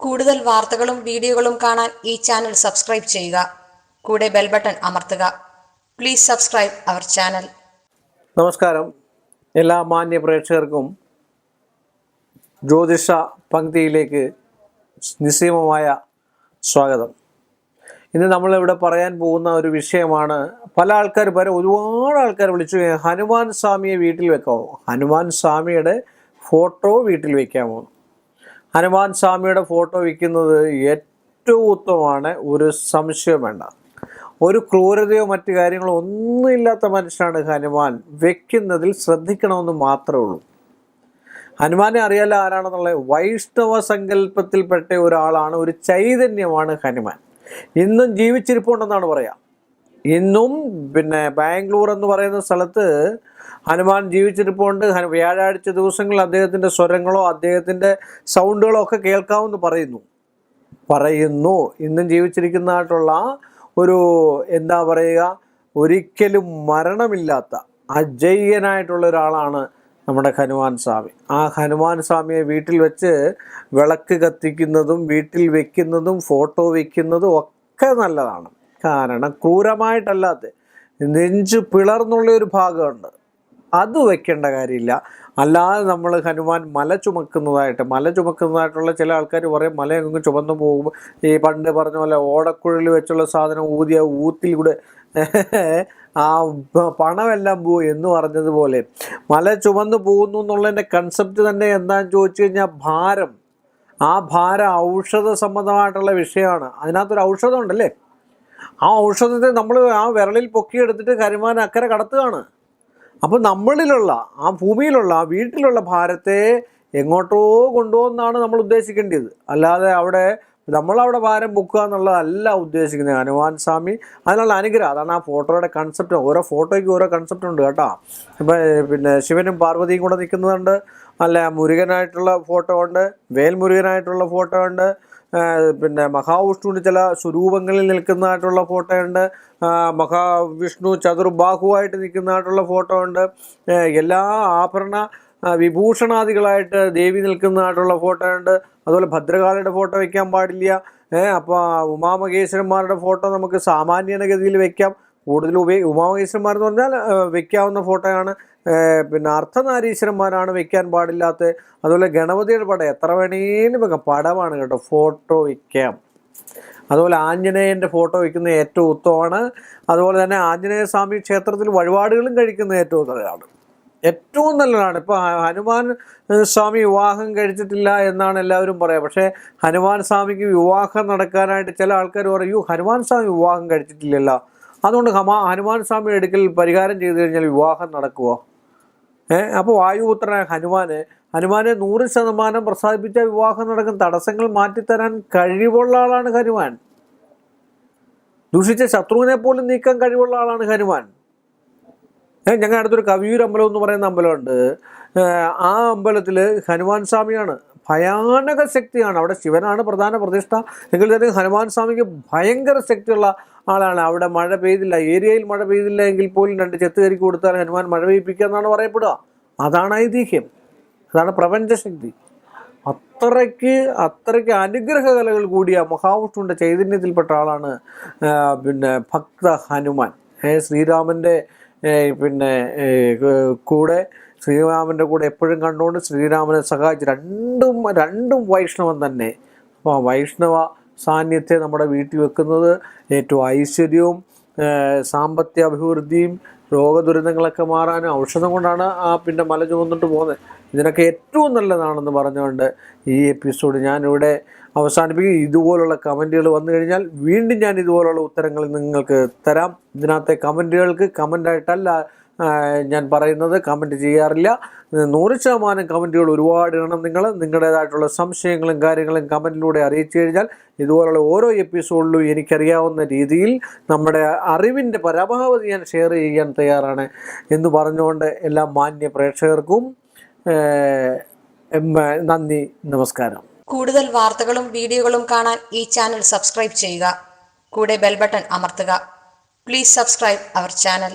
കൂടുതൽ വാർത്തകളും വീഡിയോകളും കാണാൻ ഈ ചാനൽ സബ്സ്ക്രൈബ് ചെയ്യുക. കൂടെ ബെൽ ബട്ടൺ അമർത്തുക. Please subscribe our channel. നമസ്കാരം. എല്ലാ മാന്യ പ്രേക്ഷകർക്കും ജ്യോതിഷ പങ്ക്തിയിലേക്ക് നിസ്സീമമായ സ്വാഗതം. ഇന്ന് നമ്മളിവിടെ പറയാൻ പോകുന്ന ഒരു വിഷയമാണ് പല ആൾക്കാർ വരെ ഒരുപാട് ആൾക്കാർ വിളിച്ചു ഹനുമാൻ സ്വാമിയെ വീട്ടിൽ വെക്കാമോ ഹനുമാൻ സ്വാമിയുടെ ഫോട്ടോ വീട്ടിൽ വെക്കാമോ ഹനുമാൻ സ്വാമിയുടെ ഫോട്ടോ വയ്ക്കുന്നത് ഏറ്റവും ഉത്തമമാണ്. ഒരു സംശയം വേണ്ട. ഒരു ക്രൂരതയോ മറ്റു കാര്യങ്ങളോ ഒന്നുമില്ലാത്ത മനുഷ്യനാണ് ഹനുമാൻ. വെക്കുന്നതിൽ ശ്രദ്ധിക്കണമെന്ന് മാത്രമേ ഉള്ളൂ. ഹനുമാനെ അറിയാല ആരാണെന്നുള്ള വൈഷ്ണവ സങ്കല്പത്തിൽപ്പെട്ട ഒരാളാണ് ഒരു ചൈതന്യമാണ് ഹനുമാൻ. ഇന്നും ജീവിച്ചിരിപ്പുണ്ടെന്നാണ് പറയാം. ഇന്നും പിന്നെ ബാംഗ്ലൂർ എന്ന് പറയുന്ന സ്ഥലത്ത് ഹനുമാൻ ജീവിച്ചിരിപ്പുണ്ട്. വ്യാഴാഴ്ച ദിവസങ്ങളിൽ അദ്ദേഹത്തിന്റെ സ്വരങ്ങളോ അദ്ദേഹത്തിന്റെ സൗണ്ടുകളോ ഒക്കെ കേൾക്കാമെന്ന് പറയുന്നു. പറയുന്നു. ഇന്നും ജീവിച്ചിരിക്കുന്നതായിട്ടുള്ള ഒരു എന്താ പറയുക ഒരിക്കലും മരണമില്ലാത്ത അജയ്യനായിട്ടുള്ള ഒരാളാണ് നമ്മുടെ ഹനുമാൻ സ്വാമി. ആ ഹനുമാൻ സ്വാമിയെ വീട്ടിൽ വെച്ച് വിളക്ക് കത്തിക്കുന്നതും വീട്ടിൽ വെക്കുന്നതും ഫോട്ടോ വെക്കുന്നതും ഒക്കെ നല്ലതാണ്. കാരണം ക്രൂരമായിട്ടല്ലാത്ത നെഞ്ച് പിളർന്നുള്ള ഒരു ഭാഗമുണ്ട്. അത് വെക്കേണ്ട കാര്യമില്ല. അല്ലാതെ നമ്മൾ ഹനുമാൻ മല ചുമക്കുന്നതായിട്ട് മല ചുമക്കുന്നതായിട്ടുള്ള ചില ആൾക്കാർ പറയും മല ചുമന്നു പോകുമ്പോൾ ഈ പണ്ട് പറഞ്ഞ പോലെ ഓടക്കുഴലിൽ വെച്ചുള്ള സാധനം ഊതിയ ഊത്തിൽ കൂടെ ആ പണമെല്ലാം പോകും എന്ന് പറഞ്ഞതുപോലെ മല ചുമന്നു പോകുന്നു എന്നുള്ളതിന്റെ കൺസെപ്റ്റ് തന്നെ എന്താണെന്ന് ചോദിച്ചു കഴിഞ്ഞാൽ ഭാരം. ആ ഭാരം ഔഷധ സംബന്ധമായിട്ടുള്ള വിഷയമാണ്. അതിനകത്തൊരു ഔഷധം ഉണ്ടല്ലേ? ആ ഔഷധത്തെ നമ്മൾ ആ വിരളിൽ പൊക്കിയെടുത്തിട്ട് കരുമാൻ അക്കരെ കടത്തുകയാണ്. അപ്പോൾ നമ്മളിലുള്ള ആ ഭൂമിയിലുള്ള വീട്ടിലുള്ള ഭാരത്തെ എങ്ങോട്ടോ കൊണ്ടുപോകുന്നതാണ് നമ്മൾ ഉദ്ദേശിക്കേണ്ടത്. അല്ലാതെ അവിടെ നമ്മളവിടെ ഭാരം പൊക്കുക എന്നുള്ളതല്ല ഉദ്ദേശിക്കുന്നത്. ഹനുമാൻ സ്വാമി അതിനുള്ള അനുഗ്രഹം. അതാണ് ആ ഫോട്ടോയുടെ കൺസെപ്റ്റ് ഓരോ ഫോട്ടോയ്ക്ക് ഓരോ കൺസെപ്റ്റ് ഉണ്ട് കേട്ടോ. ഇപ്പം പിന്നെ ശിവനും പാർവതിയും കൂടെ നിൽക്കുന്നതുണ്ട് അല്ല മുരുകനായിട്ടുള്ള ഫോട്ടോ ഉണ്ട്. വേൽമുരുകനായിട്ടുള്ള ഫോട്ടോ ഉണ്ട്. പിന്നെ മഹാവിഷ്ണുവിന്റെ ചില സ്വരൂപങ്ങളിൽ നിൽക്കുന്നതായിട്ടുള്ള ഫോട്ടോ ഉണ്ട്. മഹാവിഷ്ണു ചതുർബാഹുവായിട്ട് നിൽക്കുന്നതായിട്ടുള്ള ഫോട്ടോ ഉണ്ട്. എല്ലാ ആഭരണ വിഭൂഷണാദികളായിട്ട് ദേവി നിൽക്കുന്നതായിട്ടുള്ള ഫോട്ടോ ഉണ്ട്. അതുപോലെ ഭദ്രകാളിയുടെ ഫോട്ടോ വയ്ക്കാൻ പാടില്ല. ഏഹ് അപ്പോൾ ഉമാമഹേശ്വരന്മാരുടെ ഫോട്ടോ നമുക്ക് സാമാന്യഗതിയിൽ വെക്കാം കൂടുതൽ ഉപയോഗ ഉമാമഹേശ്വരന്മാർ എന്ന് പറഞ്ഞാൽ വെക്കാവുന്ന ഫോട്ടോയാണ്. പിന്നെ അർത്ഥനാരീശ്വരന്മാരാണ് വെക്കാൻ പാടില്ലാത്ത അതുപോലെ ഗണപതിയുടെ പടം എത്ര വേണേലും വെക്കാം. പടമാണ് കേട്ടോ ഫോട്ടോ വെക്കാം. അതുപോലെ ആഞ്ജനേയന്റെ ഫോട്ടോ വയ്ക്കുന്ന ഏറ്റവും ഉത്തമമാണ്. അതുപോലെ തന്നെ ആഞ്ജനേയ സ്വാമി ക്ഷേത്രത്തിൽ വഴിപാടുകളും കഴിക്കുന്ന ഏറ്റവും നല്ലതാണ്. ഏറ്റവും നല്ലതാണ്. ഇപ്പോൾ ഹനുമാൻ സ്വാമി വിവാഹം കഴിച്ചിട്ടില്ല എന്നാണ് എല്ലാവരും പറയുക പക്ഷേ ഹനുമാൻ സ്വാമിക്ക് വിവാഹം നടക്കാനായിട്ട് ചില ആൾക്കാർ പറയൂ ഹനുമാൻ സ്വാമി വിവാഹം കഴിച്ചിട്ടില്ലല്ലോ. അതുകൊണ്ട് ഹമാ ഹനുമാൻ സ്വാമി എടുക്കൽ പരിഹാരം ചെയ്തു കഴിഞ്ഞാൽ വിവാഹം നടക്കുമോ ഏഹ് അപ്പോൾ വായുപുത്രനായ ഹനുമാന് ഹനുമാനെ നൂറ് ശതമാനം പ്രസാദിപ്പിച്ച വിവാഹം നടക്കും. തടസ്സങ്ങൾ മാറ്റിത്തരാൻ കഴിവുള്ള ആളാണ് ഹനുമാൻ. ദൂഷിച്ച ശത്രുവിനെ പോലും നീക്കാൻ കഴിവുള്ള ആളാണ് ഹനുമാൻ. ഏഹ് ഞങ്ങളുടെ അടുത്തൊരു കവിയൂർ അമ്പലം എന്ന് പറയുന്ന അമ്പലമുണ്ട്. ആ അമ്പലത്തിൽ ഹനുമാൻ സ്വാമിയാണ് ഭയാനക ശക്തിയാണ്. അവിടെ ശിവനാണ് പ്രധാന പ്രതിഷ്ഠ. നിങ്ങൾ തന്നെ ഹനുമാൻ സ്വാമിക്ക് ഭയങ്കര ശക്തിയുള്ള ആളാണ്. അവിടെ മഴ പെയ്തില്ല. ഏരിയയിൽ മഴ പെയ്തില്ല എങ്കിൽ പോലും രണ്ട് ചെത്ത് കയറി കൊടുത്താൽ ഹനുമാൻ മഴ പെയ്യിപ്പിക്കുക എന്നാണ് പറയപ്പെടുക. അതാണ് ഐതിഹ്യം. അതാണ് പ്രപഞ്ചശക്തി അത്രയ്ക്ക് അത്രയ്ക്ക് അനുഗ്രഹ കലകൾ കൂടിയ മഹാവിഷ്ണുവിന്റെ ചൈതന്യത്തിൽപ്പെട്ട ആളാണ് പിന്നെ ഭക്ത ഹനുമാൻ. ശ്രീരാമന്റെ പിന്നെ കൂടെ ശ്രീരാമന്റെ കൂടെ എപ്പോഴും കണ്ടുകൊണ്ട് ശ്രീരാമനെ സഹായിച്ച് രണ്ടും രണ്ടും വൈഷ്ണവൻ തന്നെ. അപ്പോൾ വൈഷ്ണവ സാന്നിധ്യം നമ്മുടെ വീട്ടിൽ വെക്കുന്നത് ഏറ്റവും ഐശ്വര്യവും സാമ്പത്തിക അഭിവൃദ്ധിയും രോഗദുരിതങ്ങളൊക്കെ മാറാനും ഔഷധം കൊണ്ടാണ് ആ പിന്നെ മല ചുമന്നിട്ട് പോകുന്നത്. ഇതിനൊക്കെ ഏറ്റവും നല്ലതാണെന്ന് പറഞ്ഞുകൊണ്ട് ഈ എപ്പിസോഡ് ഞാനിവിടെ അവസാനിപ്പിക്കും ഇതുപോലുള്ള കമന്റുകൾ വന്നു കഴിഞ്ഞാൽ വീണ്ടും ഞാൻ ഇതുപോലുള്ള ഉത്തരങ്ങൾ നിങ്ങൾക്ക് തരാം. ഇതിനകത്തെ കമന്റുകൾക്ക് കമന്റായിട്ടല്ല ഞാൻ പറയുന്നത് കമന്റ് ചെയ്യാറില്ല. നൂറ് ശതമാനം കമന്റുകൾ ഒരുപാട് ഇടണം നിങ്ങൾ. നിങ്ങളുടേതായിട്ടുള്ള സംശയങ്ങളും കാര്യങ്ങളും കമന്റിലൂടെ അറിയിച്ചു കഴിഞ്ഞാൽ ഇതുപോലുള്ള ഓരോ എപ്പിസോഡിലും എനിക്കറിയാവുന്ന രീതിയിൽ നമ്മുടെ അറിവിന്റെ പരമാവധി ഞാൻ ഷെയർ ചെയ്യാൻ തയ്യാറാണ് എന്ന് പറഞ്ഞുകൊണ്ട് എല്ലാ മാന്യ പ്രേക്ഷകർക്കും നന്ദി. നമസ്കാരം. കൂടുതൽ വാർത്തകളും വീഡിയോകളും കാണാൻ ഈ ചാനൽ സബ്സ്ക്രൈബ് ചെയ്യുക. കൂടെ ബെൽബട്ടൺ അമർത്തുക. Please subscribe our channel